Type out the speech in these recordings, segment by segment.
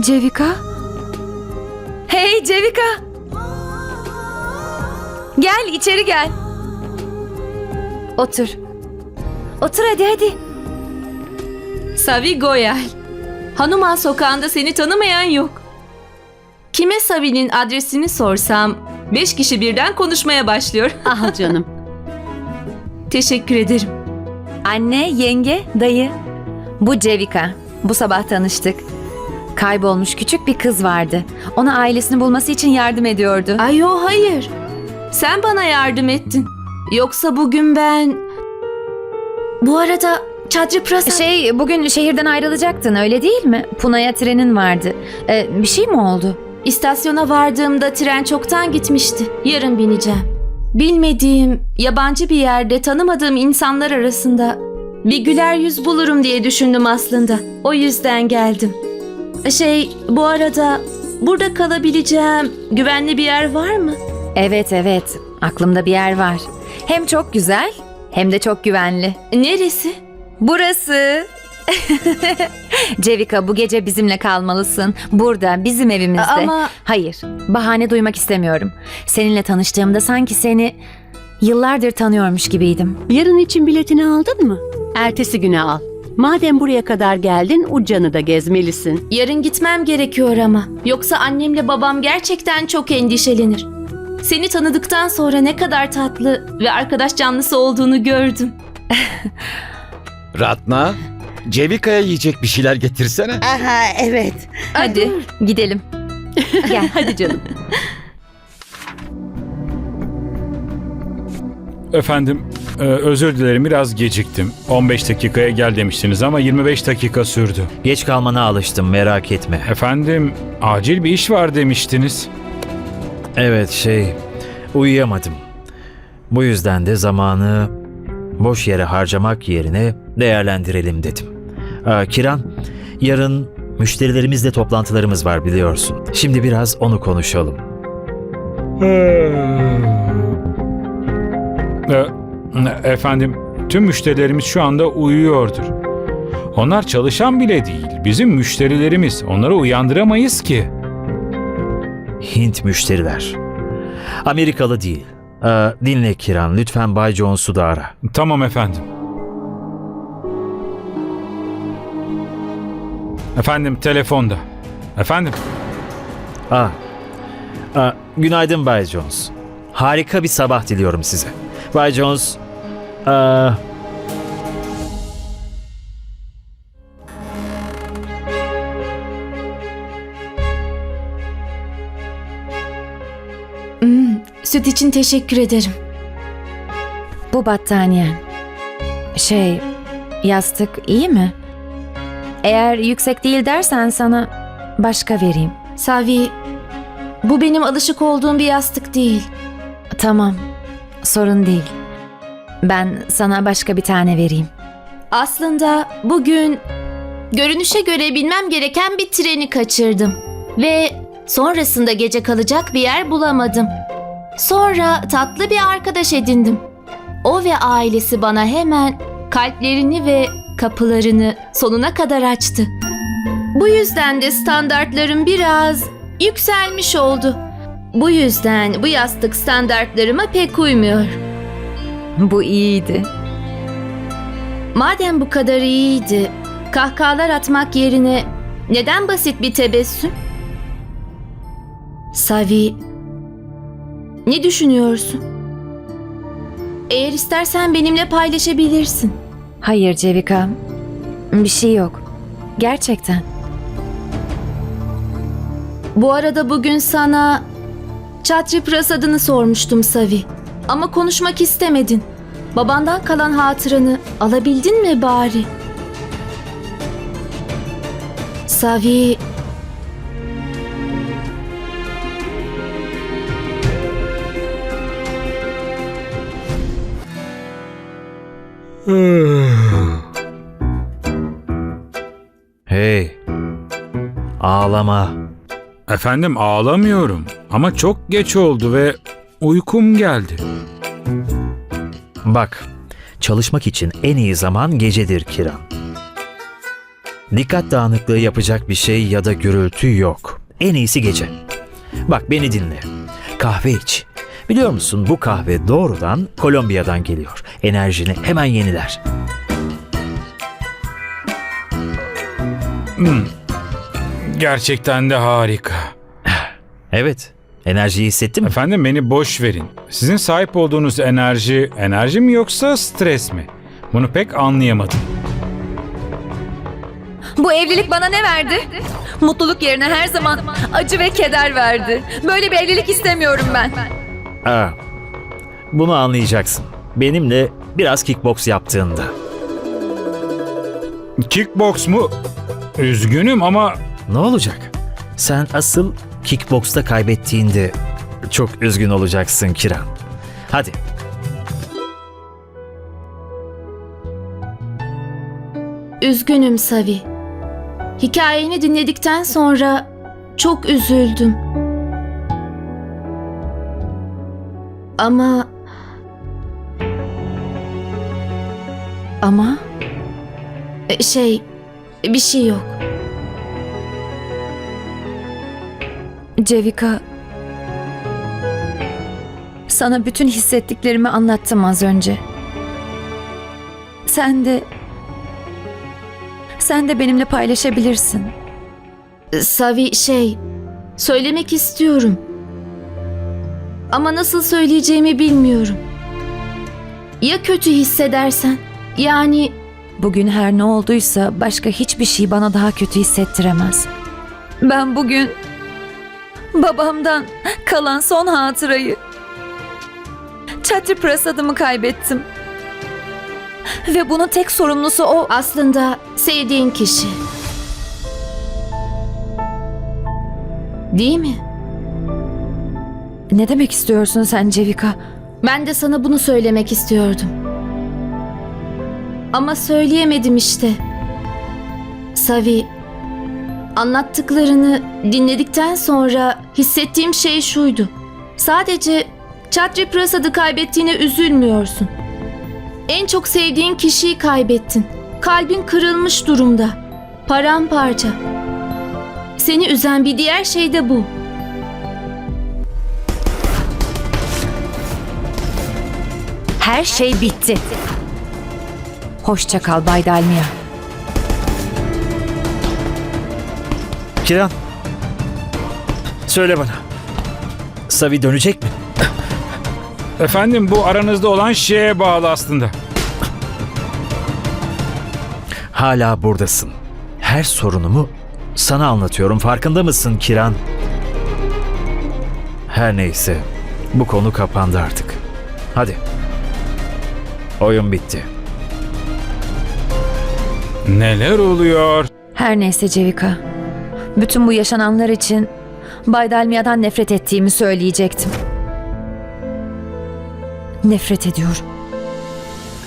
Cevika? Hey Cevika! Gel içeri gel. Otur. Otur hadi hadi. Savi Goyal. Hanuman sokağında seni tanımayan yok. Kime Savi'nin adresini sorsam beş kişi birden konuşmaya başlıyor. Ah canım. Teşekkür ederim. Anne, yenge, dayı. Bu Cevika. Bu sabah tanıştık. Kaybolmuş küçük bir kız vardı. Ona ailesini bulması için yardım ediyordu. Ay yo hayır. Sen bana yardım ettin. Yoksa bugün ben... Bu arada Çadri Prasad... Şey, bugün şehirden ayrılacaktın öyle değil mi? Puna'ya trenin vardı. Ee, bir şey mi oldu? İstasyona vardığımda tren çoktan gitmişti. Yarın bineceğim. Bilmediğim, yabancı bir yerde tanımadığım insanlar arasında bir güler yüz bulurum diye düşündüm aslında. O yüzden geldim. Şey, bu arada burada kalabileceğim güvenli bir yer var mı? Evet evet. Aklımda bir yer var. Hem çok güzel hem de çok güvenli. Neresi? Burası. Cevika bu gece bizimle kalmalısın. Burada bizim evimizde. Ama- Hayır. Bahane duymak istemiyorum. Seninle tanıştığımda sanki seni yıllardır tanıyormuş gibiydim. Yarın için biletini aldın mı? Ertesi güne al. Madem buraya kadar geldin, Uccan'ı da gezmelisin. Yarın gitmem gerekiyor ama. Yoksa annemle babam gerçekten çok endişelenir. Seni tanıdıktan sonra ne kadar tatlı ve arkadaş canlısı olduğunu gördüm. Ratna, Cevika'ya yiyecek bir şeyler getirsene. Aha evet. Hadi gidelim. Gel. Hadi canım. Efendim, e, özür dilerim biraz geciktim. 15 dakikaya gel demiştiniz ama 25 dakika sürdü. Geç kalmana alıştım merak etme. Efendim, acil bir iş var demiştiniz. Evet şey uyuyamadım. Bu yüzden de zamanı boş yere harcamak yerine değerlendirelim dedim. Aa, Kiran yarın müşterilerimizle toplantılarımız var biliyorsun. Şimdi biraz onu konuşalım. E, efendim, tüm müşterilerimiz şu anda uyuyordur. Onlar çalışan bile değil, bizim müşterilerimiz. Onları uyandıramayız ki. Hint müşteriler. Amerikalı değil. Aa, dinle Kiran lütfen Bay Jones'u da ara. Tamam efendim. Efendim, telefonda. Efendim, aa, günaydın Bay Jones. Harika bir sabah diliyorum size. Bay Jones, aa, Süt için teşekkür ederim. Bu battaniyen. Şey, yastık iyi mi? Eğer yüksek değil dersen sana başka vereyim. Savi, bu benim alışık olduğum bir yastık değil. Tamam, sorun değil. Ben sana başka bir tane vereyim. Aslında bugün görünüşe göre bilmem gereken bir treni kaçırdım. Ve sonrasında gece kalacak bir yer bulamadım. Sonra tatlı bir arkadaş edindim. O ve ailesi bana hemen kalplerini ve kapılarını sonuna kadar açtı. Bu yüzden de standartlarım biraz yükselmiş oldu. Bu yüzden bu yastık standartlarıma pek uymuyor. Bu iyiydi. Madem bu kadar iyiydi, kahkahalar atmak yerine neden basit bir tebessüm? Savi, ne düşünüyorsun? Eğer istersen benimle paylaşabilirsin. Hayır Cevika, bir şey yok. Gerçekten. Bu arada bugün sana Çatri Prasad'ını sormuştum Savi. Ama konuşmak istemedin. Babandan kalan hatıranı alabildin mi bari? Savi... hey, ağlama. efendim ağlamıyorum ama çok geç oldu ve uykum geldi. Bak, çalışmak için en iyi zaman gecedir Kiran. Dikkat dağınıklığı yapacak bir şey ya da gürültü yok. En iyisi gece. Bak beni dinle. Kahve iç. Biliyor musun bu kahve doğrudan Kolombiya'dan geliyor. Enerjini hemen yeniler. Gerçekten de harika. Evet. Enerjiyi hissettin mi? Efendim beni boş verin. Sizin sahip olduğunuz enerji, enerji mi yoksa stres mi? Bunu pek anlayamadım. Bu evlilik bana ne verdi? Mutluluk yerine her zaman acı ve keder verdi. Böyle bir evlilik istemiyorum ben. Aa, bunu anlayacaksın. Benimle biraz kickbox yaptığında. Kickbox mu? Üzgünüm ama Ne olacak? Sen asıl kickboksta kaybettiğinde çok üzgün olacaksın Kiran. Hadi. Üzgünüm Savi. Hikayeni dinledikten sonra çok üzüldüm. Ama Ama e, şey bir şey yok. Cevika... Sana bütün hissettiklerimi anlattım az önce. Sen de... Sen de benimle paylaşabilirsin. Savi şey söylemek istiyorum. Ama nasıl söyleyeceğimi bilmiyorum. Ya kötü hissedersen? Yani Bugün her ne olduysa başka hiçbir şey bana daha kötü hissettiremez. Ben bugün babamdan kalan son hatırayı Çatri Prasad'ımı kaybettim. Ve bunun tek sorumlusu o. aslında sevdiğin kişi. Değil mi? Ne demek istiyorsun sen Cevika? Ben de sana bunu söylemek istiyordum. Ama söyleyemedim işte. Savi, anlattıklarını dinledikten sonra hissettiğim şey şuydu. Sadece Chatri Prasad'ı kaybettiğine üzülmüyorsun. En çok sevdiğin kişiyi kaybettin. Kalbin kırılmış durumda. Paramparça. Seni üzen bir diğer şey de bu. Her şey bitti. Hoşça kal Bay Dalmia. Kiran. Söyle bana. Savi dönecek mi? efendim bu aranızda olan şeye bağlı aslında. Hala buradasın. Her sorunumu sana anlatıyorum. Farkında mısın Kiran? Her neyse. Bu konu kapandı artık. Hadi. Oyun bitti. Neler oluyor? Her neyse Cevika. Bütün bu yaşananlar için Bay Dalmia'dan nefret ettiğimi söyleyecektim. Nefret ediyorum.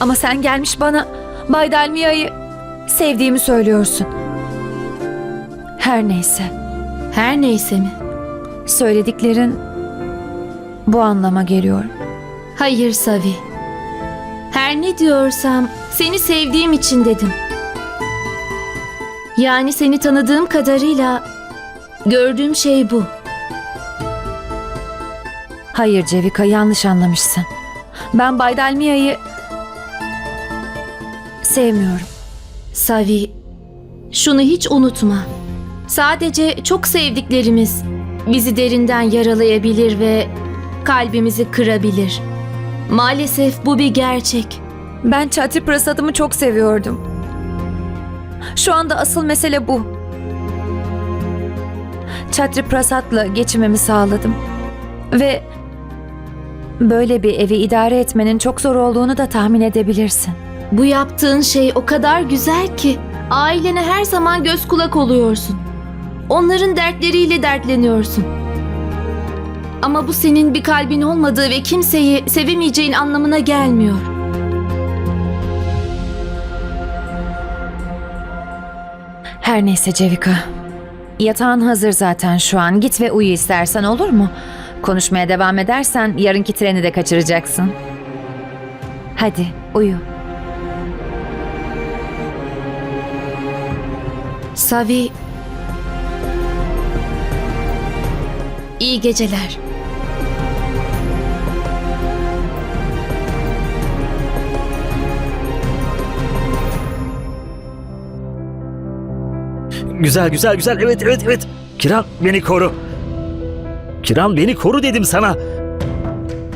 Ama sen gelmiş bana Bay Dalmia'yı sevdiğimi söylüyorsun. Her neyse. Her neyse mi? Söylediklerin bu anlama geliyor. Hayır Savi. Her ne diyorsam seni sevdiğim için dedim. Yani seni tanıdığım kadarıyla gördüğüm şey bu. Hayır Cevika yanlış anlamışsın. Ben Bay Dalmia'yı sevmiyorum. Savi, şunu hiç unutma. Sadece çok sevdiklerimiz bizi derinden yaralayabilir ve kalbimizi kırabilir. Maalesef bu bir gerçek. Ben Çatri Prasad'ımı çok seviyordum. Şu anda asıl mesele bu. Çatri Prasad'la geçimimi sağladım. Ve böyle bir evi idare etmenin çok zor olduğunu da tahmin edebilirsin. Bu yaptığın şey o kadar güzel ki ailene her zaman göz kulak oluyorsun. Onların dertleriyle dertleniyorsun. Ama bu senin bir kalbin olmadığı ve kimseyi sevemeyeceğin anlamına gelmiyor. Her neyse Cevika. Yatağın hazır zaten şu an. Git ve uyu istersen olur mu? Konuşmaya devam edersen yarınki treni de kaçıracaksın. Hadi uyu. Savi... İyi geceler. Güzel güzel güzel evet evet evet. Kiran beni koru. Kiran beni koru dedim sana.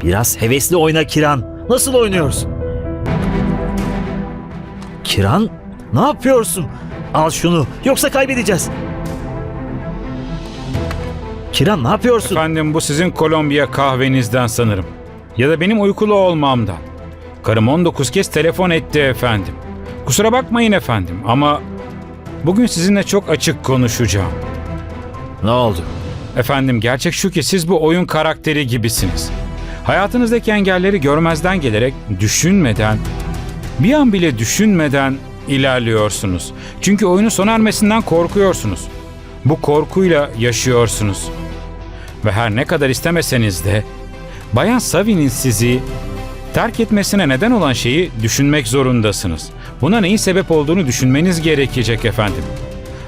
Biraz hevesli oyna Kiran. Nasıl oynuyorsun? Kiran ne yapıyorsun? Al şunu yoksa kaybedeceğiz. Kiran ne yapıyorsun? Efendim bu sizin Kolombiya kahvenizden sanırım. Ya da benim uykulu olmamdan. Karım 19 kez telefon etti efendim. Kusura bakmayın efendim ama bugün sizinle çok açık konuşacağım. Ne oldu? Efendim gerçek şu ki siz bu oyun karakteri gibisiniz. Hayatınızdaki engelleri görmezden gelerek düşünmeden, bir an bile düşünmeden ilerliyorsunuz. Çünkü oyunun sona ermesinden korkuyorsunuz. Bu korkuyla yaşıyorsunuz. Ve her ne kadar istemeseniz de Bayan Savi'nin sizi terk etmesine neden olan şeyi düşünmek zorundasınız. Buna neyin sebep olduğunu düşünmeniz gerekecek efendim.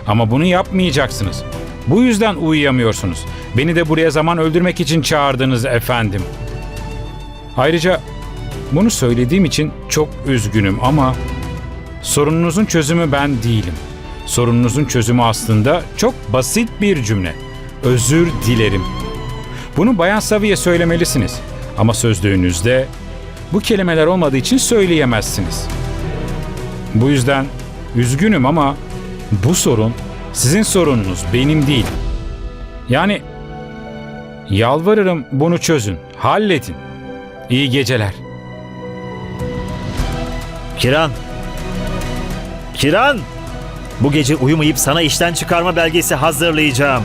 Ama bunu yapmayacaksınız. Bu yüzden uyuyamıyorsunuz. Beni de buraya zaman öldürmek için çağırdınız efendim. Ayrıca bunu söylediğim için çok üzgünüm ama sorununuzun çözümü ben değilim. Sorununuzun çözümü aslında çok basit bir cümle. Özür dilerim. Bunu Bayan Savi'ye söylemelisiniz. Ama sözlüğünüzde bu kelimeler olmadığı için söyleyemezsiniz. Bu yüzden üzgünüm ama bu sorun sizin sorununuz, benim değil. Yani yalvarırım bunu çözün, halledin. İyi geceler. Kiran. Kiran. Bu gece uyumayıp sana işten çıkarma belgesi hazırlayacağım.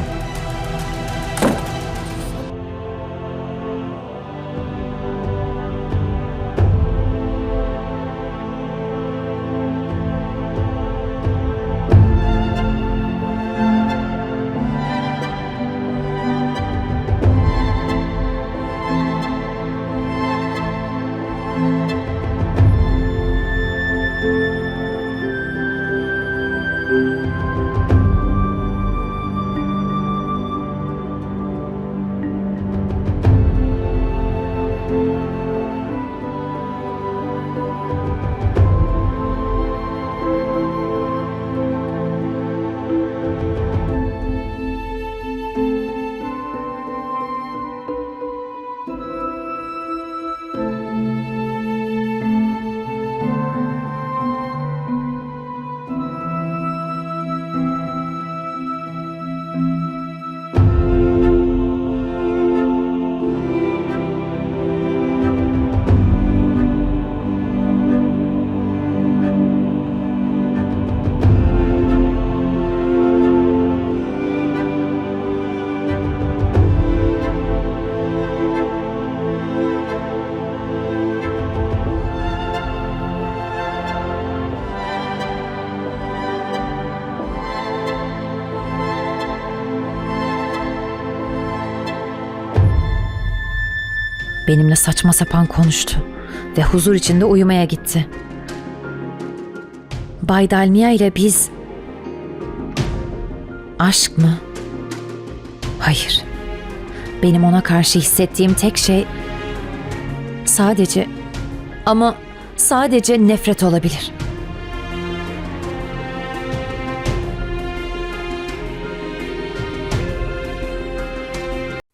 Benimle saçma sapan konuştu ve huzur içinde uyumaya gitti. Bay Dalmia ile biz... Aşk mı? Hayır. Benim ona karşı hissettiğim tek şey... Sadece... Ama sadece nefret olabilir.